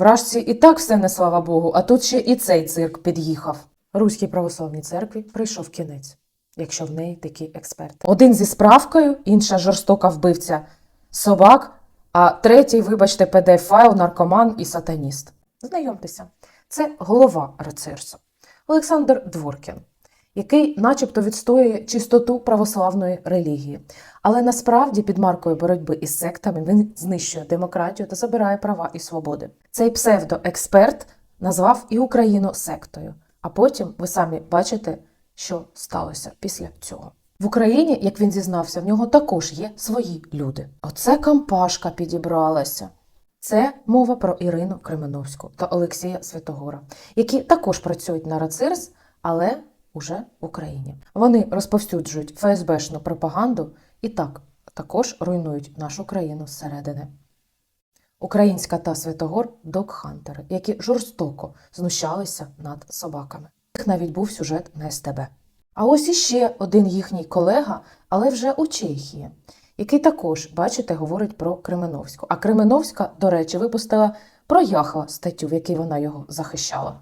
Вражці і так все не слава Богу, а тут ще і цей цирк під'їхав. Руській православній церкві прийшов кінець, якщо в неї такі експерти. Один зі справкою, інша жорстока вбивця собак, а третій, вибачте, PDF-файл, наркоман і сатаніст. Знайомтеся, це голова рецирсу Олександр Дворкін, який начебто відстоює чистоту православної релігії. Але насправді під маркою боротьби із сектами він знищує демократію та забирає права і свободи. Цей псевдоексперт назвав і Україну сектою. А потім ви самі бачите, що сталося після цього. В Україні, як він зізнався, в нього також є свої люди. Оце кампашка підібралася. Це мова про Ірину Кременовську та Олексія Святогора, які також працюють на РАЦИРС, але уже в Україні. Вони розповсюджують ФСБшну пропаганду і так також руйнують нашу країну зсередини. Українська та Святогор док-хантери, які жорстоко знущалися над собаками. Них навіть був сюжет на СТБ. А ось іще один їхній колега, але вже у Чехії, який також, бачите, говорить про Кременовську. А Кременовська, до речі, випустила про Яхла статтю, в якій вона його захищала.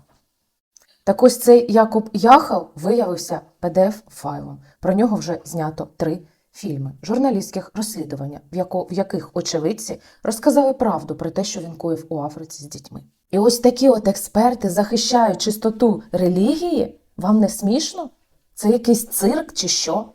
Так ось цей Якуб Яхал виявився PDF-файлом. Про нього вже знято три фільми журналістських розслідування, в, яко, в яких очевидці розказали правду про те, що він коїв у Африці з дітьми. І ось такі от експерти захищають чистоту релігії. Вам не смішно? Це якийсь цирк чи що?